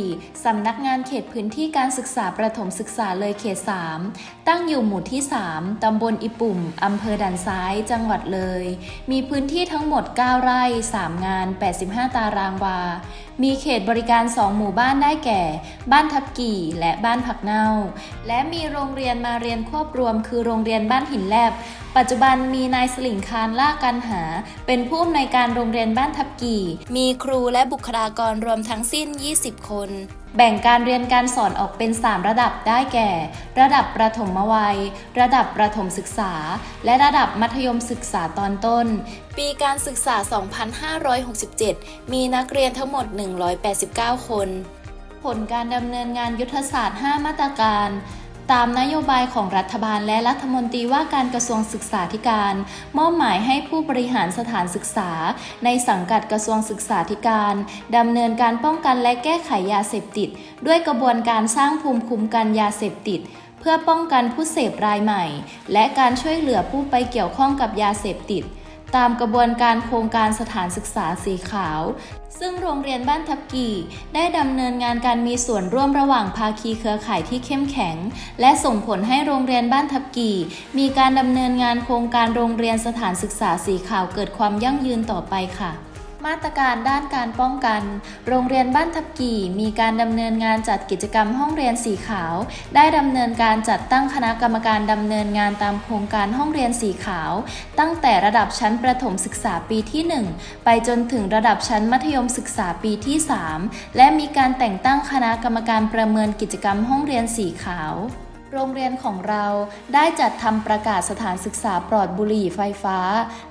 4. สำนักงานเขตพื้นที่การศึกษาประถมศึกษาเลยเขต 3 ตั้งอยู่หมู่ที่ 3 ตำบลอิปุ่ม อำเภอด่านซ้าย จังหวัดเลย มีพื้นที่ทั้งหมด 9 ไร่ 3 งาน 85 ตารางวามีเขตบริการ 2 หมู่บ้านได้แก่ บ้านทับกี่และบ้านผักเน่า และมีโรงเรียนมาเรียนควบรวม คือโรงเรียนบ้านหินแลบ ปัจจุบันมีนายสลิงคารล่ากันหา เป็นผู้อำนวยการโรงเรียนบ้านทับกี่ มีครูและบุคลากรรวมทั้งสิ้น 20 คน แบ่งการเรียนการสอนออกเป็น 3 ระดับได้แก่ ระดับประถมวัย ระดับประถมศึกษา และระดับมัธยมศึกษาตอนต้น ปีการศึกษา 2567 มีนักเรียนทั้งหมด 189 คน ผลการดำเนินงานยุทธศาสตร์ 5 มาตรการ ตามนโยบายของรัฐบาลและรัฐมนตรีว่าการกระทรวงศึกษาธิการ มอบหมายให้ผู้บริหารสถานศึกษา ในสังกัดกระทรวงศึกษาธิการดำเนินการป้องกันและแก้ไขยาเสพติด ด้วยกระบวนการสร้างภูมิคุ้มกันยาเสพติด เพื่อป้องกันผู้เสพรายใหม่ และการช่วยเหลือผู้ไปเกี่ยวข้องกับยาเสพติด ตามกระบวนการโครงการสถานศึกษาสีขาว ซึ่งโรงเรียนบ้านทับกี่ ได้ดำเนินงานการมีส่วนร่วมระหว่างภาคีเครือข่ายที่เข้มแข็ง และส่งผลให้โรงเรียนบ้านทับกี่ มีการดำเนินงานโครงการโรงเรียนสถานศึกษาสีขาวเกิดความยั่งยืนต่อไปค่ะ มาตรการด้านการป้องกัน โรงเรียนบ้านทับกี่ มีการดำเนินงานจัดกิจกรรมห้องเรียนสีขาว ได้ดำเนินการจัดตั้งคณะกรรมการดำเนินงานตามโครงการห้องเรียนสีขาว ตั้งแต่ระดับชั้นประถมศึกษาปีที่ 1 ไปจนถึงระดับชั้นมัธยมศึกษาปีที่ 3 และมีการแต่งตั้งคณะกรรมการประเมินกิจกรรมห้องเรียนสีขาว โรงเรียนของเราได้จัดทำประกาศสถานศึกษาปลอดบุหรี่ไฟฟ้า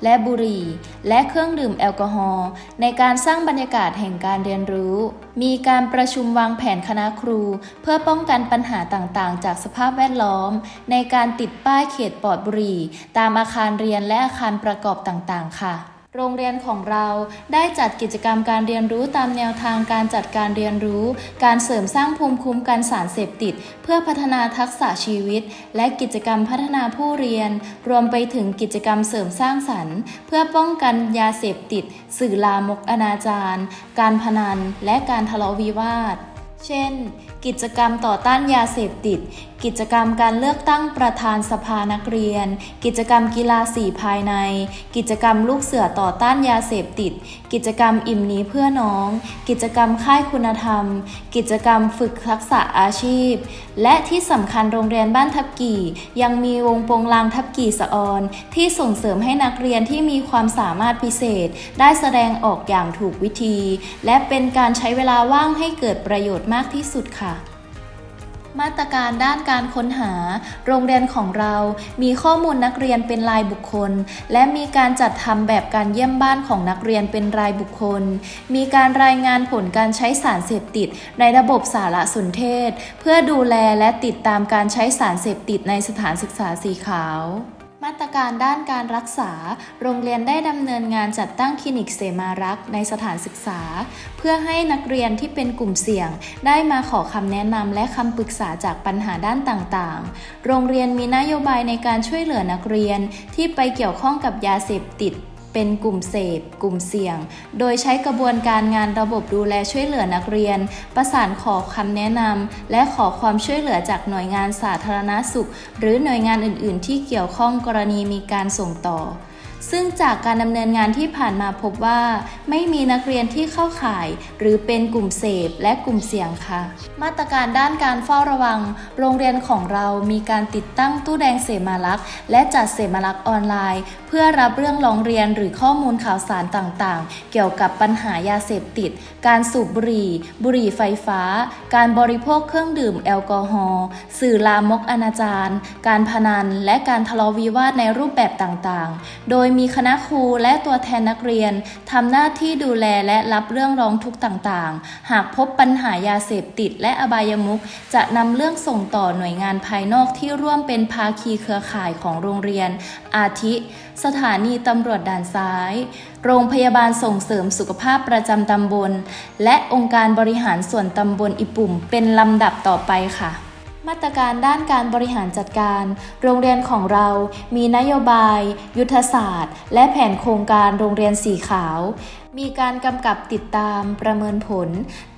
และบุหรี่ และเครื่องดื่มแอลกอฮอล์ในการสร้างบรรยากาศแห่งการเรียนรู้ มีการประชุมวางแผนคณะครู เพื่อป้องกันปัญหาต่างๆ จากสภาพแวดล้อม ในการติดป้ายเขตปลอดบุหรี่ ตามอาคารเรียนและอาคารประกอบต่างๆ ค่ะ โรงเรียนของเราได้จัดกิจกรรมการเรียนรู้ตามแนวทางการจัดการเรียนรู้ การเสริมสร้างภูมิคุ้มกันสารเสพติด เพื่อพัฒนาทักษะชีวิต และกิจกรรมพัฒนาผู้เรียน รวมไปถึงกิจกรรมเสริมสร้างสรรค์ เพื่อป้องกันยาเสพติด สื่อลามกอนาจารการพนัน และการทะเลาะวิวาท เช่น กิจกรรมต่อต้านยาเสพติด กิจกรรมการเลือกตั้งประธานสภานักเรียน กิจกรรมกีฬาสีภายใน กิจกรรมลูกเสือต่อต้านยาเสพติด กิจกรรมอิ่มนี้เพื่อน้อง กิจกรรมค่ายคุณธรรม กิจกรรมฝึกทักษะอาชีพ และที่สำคัญโรงเรียนบ้านทับกี่ ยังมีวงโปงลางทับกี่สะออน ที่ส่งเสริมให้นักเรียนที่มีความสามารถพิเศษ ได้แสดงออกอย่างถูกวิธี และเป็นการใช้เวลาว่างให้เกิดประโยชน์มากที่สุดค่ะ มาตรการด้านการค้นหา โรงเรียนของเรามีข้อมูลนักเรียนเป็นรายบุคคล และมีการจัดทำแบบการเยี่ยมบ้านของนักเรียนเป็นรายบุคคล มีการรายงานผลการใช้สารเสพติด ในระบบสารสนเทศ เพื่อดูแลและติดตามการใช้สารเสพติดในสถานศึกษาสีขาว มาตรการด้านการรักษา โรงเรียนได้ดำเนินงานจัดตั้งคลินิกเสมารักษ์ในสถานศึกษา เพื่อให้นักเรียนที่เป็นกลุ่มเสี่ยง ได้มาขอคำแนะนำและคำปรึกษาจากปัญหาด้านต่างๆ โรงเรียนมีนโยบายในการช่วยเหลือนักเรียนที่ไปเกี่ยวข้องกับยาเสพติด เป็นกลุ่มเสพ กลุ่มเสี่ยง โดยใช้กระบวนการงานระบบดูแลช่วยเหลือนักเรียน ประสานขอคำแนะนำและขอความช่วยเหลือจากหน่วยงานสาธารณสุข หรือหน่วยงานอื่น ๆ ที่เกี่ยวข้องกรณีมีการส่งต่อ ซึ่งจากการดำเนินงานที่ผ่านมาพบว่า ไม่มีนักเรียนที่เข้าข่าย หรือเป็นกลุ่มเสพและกลุ่มเสี่ยงค่ะ มาตรการด้านการเฝ้าระวัง โรงเรียนของเรามีการติดตั้งตู้แดงเสมาลักษ์และจัดเสมาลักษ์ออนไลน์ เพื่อรับเรื่องร้องเรียนหรือข้อมูลข่าวสารต่างๆ เกี่ยวกับปัญหายาเสพติด การสูบบุหรี่ บุหรี่ไฟฟ้า การบริโภคเครื่องดื่มแอลกอฮอล์สื่อลามกอนาจารการพนัน และการทะเลาะวิวาทในรูปแบบต่างๆ โดยมีคณะครูและตัวแทนนักเรียนทำหน้าที่ดูแลและรับเรื่องร้องทุกข์ต่างๆ หากพบปัญหายาเสพติดและอบายมุขจะนำเรื่องส่งต่อหน่วยงานภายนอกที่ร่วมเป็นภาคีเครือข่ายของโรงเรียน อาทิ สถานีตำรวจด่านซ้าย โรงพยาบาลส่งเสริมสุขภาพประจำตำบล และองค์การบริหารส่วนตำบลอิปุ่มเป็นลำดับต่อไปค่ะ มาตรการด้านการบริหารจัดการ โรงเรียนของเรามีนโยบาย ยุทธศาสตร์ และแผนโครงการโรงเรียนสีขาว มีการกำกับติดตามประเมินผล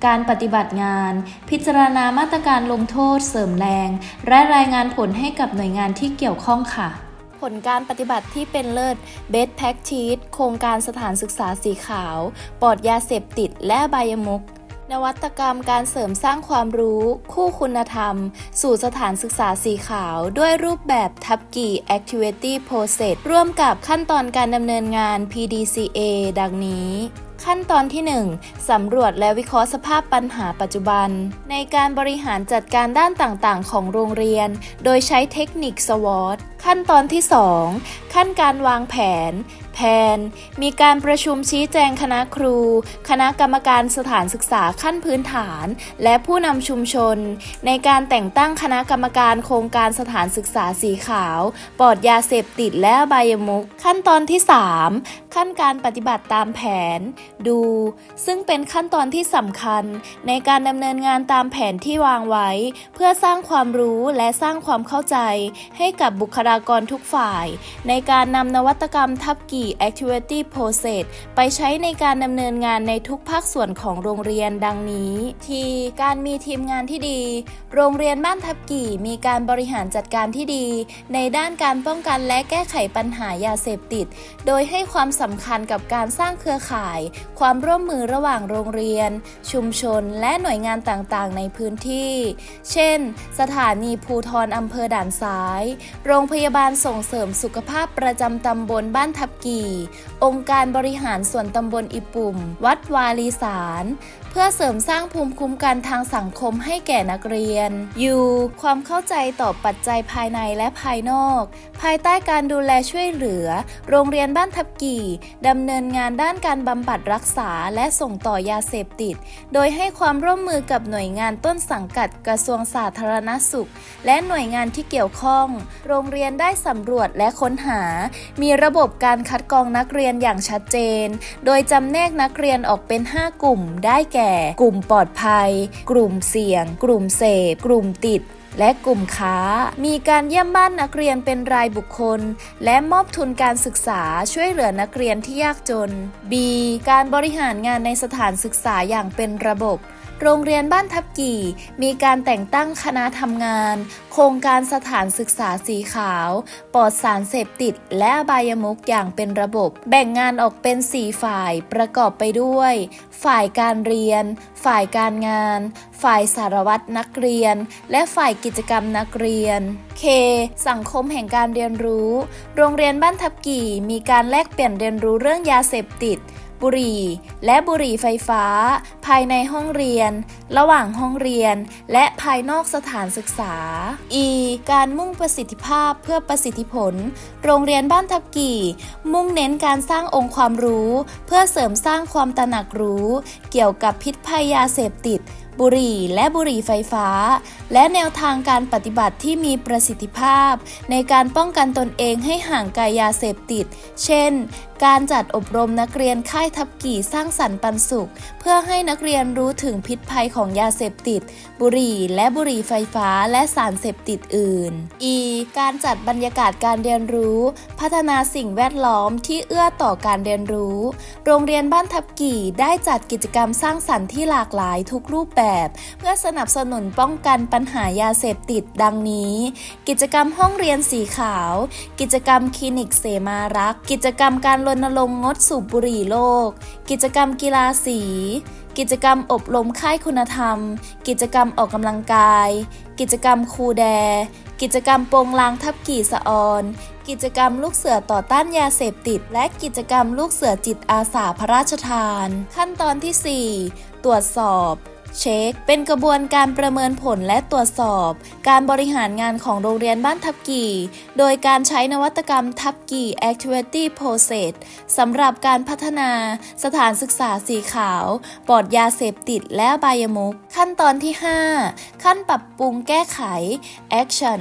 การปฏิบัติงาน พิจารณามาตรการลงโทษเสริมแรง และรายงานผลให้กับหน่วยงานที่เกี่ยวข้องค่ะผลการปฏิบัติที่เป็นเลิศ Best Practice โครงการสถานศึกษาสีขาว ปลอดยาเสพติดและบายมุก นวัตกรรมการเสริมสร้างความรู้ คู่คุณธรรม สู่สถานศึกษาสีขาว ด้วยรูปแบบทับกี่ Activity Process ร่วมกับขั้นตอนการดำเนินงาน PDCA ดังนี้ขั้นตอนที่ 1สำรวจและวิเคราะห์สภาพปัญหาปัจจุบัน ในการบริหารจัดการด้านต่างๆ ของโรงเรียน โดยใช้เทคนิค SWOT ขั้นตอนที่ 2 ขั้นการวางแผน แผนมีการประชุมชี้แจงคณะครู คณะกรรมการสถานศึกษาขั้นพื้นฐาน และผู้นำชุมชน ในการแต่งตั้งคณะกรรมการโครงการสถานศึกษาสีขาว ปลอดยาเสพติดและบายมุก ขั้นตอนที่ 3 ขั้นการปฏิบัติตามแผน ดู ซึ่งเป็นขั้นตอนที่สำคัญ ในการดำเนินงานตามแผนที่วางไว้ เพื่อสร้างความรู้และสร้างความเข้าใจ ให้กับบุคลากรทุกฝ่าย ในการนำนวัตกรรมทับกี Activity Process ไปใช้ในการดำเนินงานในทุกภาคส่วนของโรงเรียนดังนี้ ที่การมีทีมงานที่ดี โรงเรียนบ้านทับกี่มีการบริหารจัดการที่ดี ในด้านการป้องกันและแก้ไขปัญหายาเสพติด โดยให้ความสำคัญกับการสร้างเครือข่าย ความร่วมมือระหว่างโรงเรียน ชุมชน และหน่วยงานต่างๆ ในพื้นที่ เช่น สถานีภูทรอำเภอด่านซ้าย โรงพยาบาลส่งเสริมสุขภาพประจำตำบลบ้านทับกีองค์การบริหารส่วนตำบลอิปุ่ม วัดวาลีสาร เพื่อเสริมสร้างภูมิคุ้มกันทางสังคมให้แก่นักเรียน U ความเข้าใจต่อปัจจัยภายในและภายนอก ภายใต้การดูแลช่วยเหลือ โรงเรียนบ้านทับกี่ดำเนินงานด้านการบำบัดรักษาและส่งต่อยาเสพติด โดยให้ความร่วมมือกับหน่วยงานต้นสังกัดกระทรวงสาธารณสุข และหน่วยงานที่เกี่ยวข้อง โรงเรียนได้สำรวจและค้นหา มีระบบการคัดกรองนักเรียนอย่างชัดเจน โดยจำแนกนักเรียนออกเป็น 5 กลุ่มได้แก่กลุ่มปลอดภัย กลุ่มเสี่ยง กลุ่มเสพ กลุ่มติดและกลุ่มค้า มีการเยี่ยมบ้านนักเรียนเป็นรายบุคคล และมอบทุนการศึกษาช่วยเหลือนักเรียนที่ยากจน B การบริหารงานในสถานศึกษาอย่างเป็นระบบ โรงเรียนบ้านทับกี่ มีการแต่งตั้งคณะทำงาน โครงการสถานศึกษาสีขาว ปลอดสารเสพติด และอบายมุกอย่างเป็นระบบ แบ่งงานออกเป็น 4 ฝ่ายประกอบไปด้วย ฝ่ายการเรียน ฝ่ายการงาน ฝ่ายสารวัตรนักเรียน และฝ่ายกิจกรรมนักเรียน K สังคมแห่งการเรียนรู้ โรงเรียนบ้านทับกี่มีการแลกเปลี่ยนเรียนรู้เรื่องยาเสพติดบุหรี่และบุหรี่ไฟฟ้าภายในห้องเรียน ระหว่างห้องเรียน และภายนอกสถานศึกษา E การมุ่งประสิทธิภาพเพื่อประสิทธิผล โรงเรียนบ้านทับกี่ มุ่งเน้นการสร้างองค์ความรู้ เพื่อเสริมสร้างความตระหนักรู้ เกี่ยวกับพิษภัยยาเสพติด บุหรี่และบุหรี่ไฟฟ้า และแนวทางการปฏิบัติที่มีประสิทธิภาพ ในการป้องกันตนเองให้ห่างไกลยาเสพติด เช่น การจัดอบรมนักเรียนค่ายทับกี่สร้างสรรค์ปันสุข เพื่อให้นักเรียนรู้ถึงพิษภัยของยาเสพติด บุหรี่และบุหรี่ไฟฟ้าและสารเสพติดอื่น E การจัดบรรยากาศการเรียนรู้ พัฒนาสิ่งแวดล้อมที่เอื้อต่อการเรียนรู้ โรงเรียนบ้านทับกี่ได้จัดกิจกรรมสร้างสรรค์ที่หลากหลายทุกรูปแบบ เพื่อสนับสนุนป้องกันปัญหายาเสพติดดังนี้ กิจกรรมห้องเรียนสีขาว กิจกรรมคลินิกเสมารัก กิจกรรมการรณรงค์งดสูบบุหรี่โลก กิจกรรมกีฬาสี กิจกรรมอบรมค่ายคุณธรรม กิจกรรมออกกำลังกาย กิจกรรมครูแด กิจกรรมโปงลางทับกี่สะออน กิจกรรมลูกเสือต่อต้านยาเสพติด และกิจกรรมลูกเสือจิตอาสาพระราชทาน ขั้นตอนที่ 4 ตรวจสอบ เช็ค เป็นกระบวนการประเมินผลและตรวจสอบ การบริหารงานของโรงเรียนบ้านทับกี่ โดยการใช้นวัตกรรมทับกี่ Activity Process สำหรับการพัฒนาสถานศึกษาสีขาว ปลอดยาเสพติดและบายมุก ขั้นตอนที่ 5 ขั้นปรับปรุงแก้ไข Action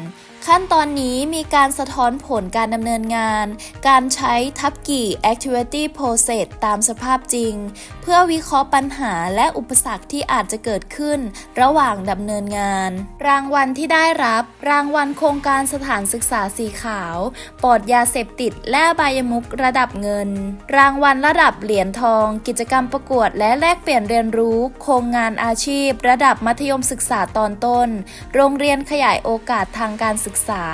ขั้นตอนนี้มีการสะท้อนผลการดำเนินงาน การใช้ทับกี่ activity process ตามสภาพจริง เพื่อวิเคราะห์ปัญหาและอุปสรรคที่อาจจะเกิดขึ้น ระหว่างดำเนินงาน รางวัลที่ได้รับ รางวัลโครงการสถานศึกษาสีขาว ปลอดยาเสพติด และบายมุกระดับเงิน รางวัลระดับเหรียญทอง กิจกรรมประกวด และแลกเปลี่ยนเรียนรู้ โครงงานอาชีพ ระดับมัธยมศึกษาตอนต้น โรงเรียนขยายโอกาสทางการศึกษา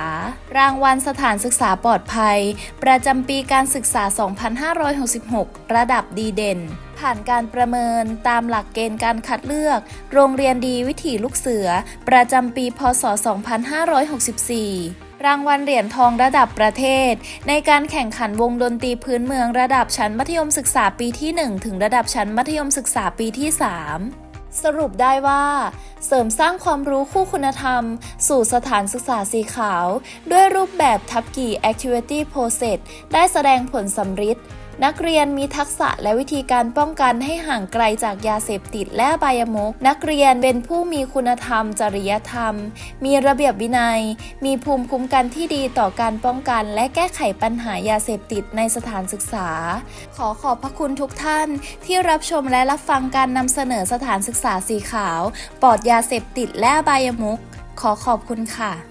รางวัลสถานศึกษาปลอดภัย ประจำปีการศึกษา 2566 ระดับดีเด่น ผ่านการประเมินตามหลักเกณฑ์การคัดเลือก โรงเรียนดีวิถีลูกเสือ ประจำปี พศ 2564รางวัลเหรียญทองระดับประเทศ ในการแข่งขันวงดนตรีพื้นเมืองระดับชั้นมัธยมศึกษาปีที่ 1 ถึงระดับชั้นมัธยมศึกษาปีที่ 3 สรุปได้ว่า เสริมสร้างความรู้คู่คุณธรรม สู่สถานศึกษาสีขาว ด้วยรูปแบบทับกี่ Activity Process ได้แสดงผลสำฤทธิ์ นักเรียนมีทักษะและวิธีการป้องกันให้ห่างไกลจากยาเสพติดและบายมุก นักเรียนเป็นผู้มีคุณธรรม จริยธรรม มีระเบียบวินัย มีภูมิคุ้มกันที่ดีต่อการป้องกันและแก้ไขปัญหายาเสพติดในสถานศึกษา ขอขอบพระคุณทุกท่านที่รับชมและรับฟังการนำเสนอสถานศึกษาสีขาว ปลอดยาเสพติดและบายมุก ขอขอบคุณค่ะ